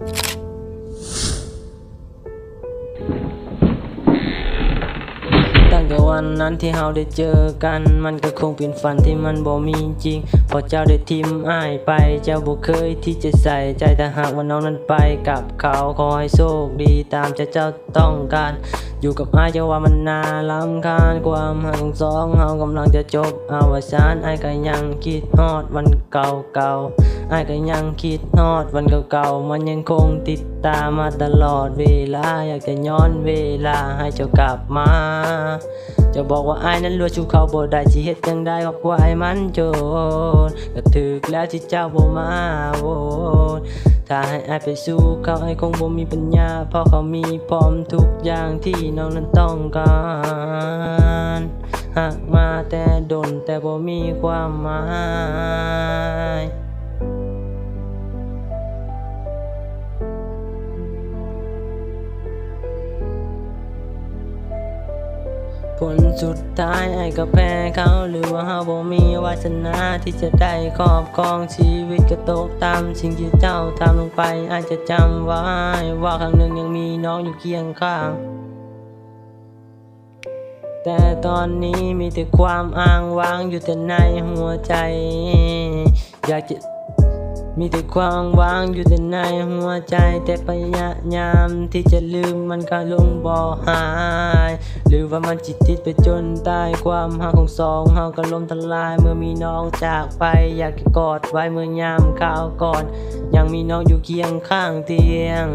ตั้งแต่วันนั้นที่เราได้เจอกัน มันก็คงเป็นฝันที่มันบ่มีจริง พอเจ้าได้ทิมอ้ายไป เจ้าบ่เคยที่จะใส่ใจแต่หากว่าน้องนั้นไปกับเขาขอให้โชคดีตามใจเจ้าต้องการ อยู่กับอ้ายเจ้าว่ามันนาลำคาญความห่างสองเรากำลังจะจบเอวสานอ้ายก็ยังคิดฮอดวันเก่าๆ ก่าๆอ้ายก็ยังคิดฮอดวันเก่าๆมันยังคงติดตามมาตลอดเวลา อยากจะย้อนเวลาให้เจ้ากลับมา จะบอกว่าอ้ายนั้นรัวชูเขาบ่ได้สิเฮ็ดจังได้ก็กว่าไอ้มันโจรก็ถึกแล้วที่เจ้าบ่มาโวนถ้าให้อายไปสู้เขาไอ้คงบ่มีปัญญาเพราะเขามีพร้อมทุกอย่างที่น้องนั้นต้องการหากมาแต่ดนแต่บ่มีความหมาย ผลสุดท้ายไอ้ก็แพ้เขาหรือว่าเฮาบ่มีวาสนาที่จะได้ครอบครองชีวิตก็ตกตามสิ่งที่เจ้าทำลงไปอาจจะจำไว้ว่าครั้งหนึ่งยังมีน้องอยู่เคียงข้างแต่ตอนนี้มีแต่ความอ้างว้างอยู่แต่ในหัวใจ อยากจะ มีแต่ความว่างอยู่แต่ในหัวใจแต่พยายามที่จะลืมมันก็ลงบ่หาย หรือว่ามันจิตติดไปจนตายความหาของสองเฮาก็ล้มทลาย เมื่อมีน้องจากไปอยากกอดไว้เมื่อยามข้าวก่อน ยังมีน้องอยู่เคียงข้างเตียง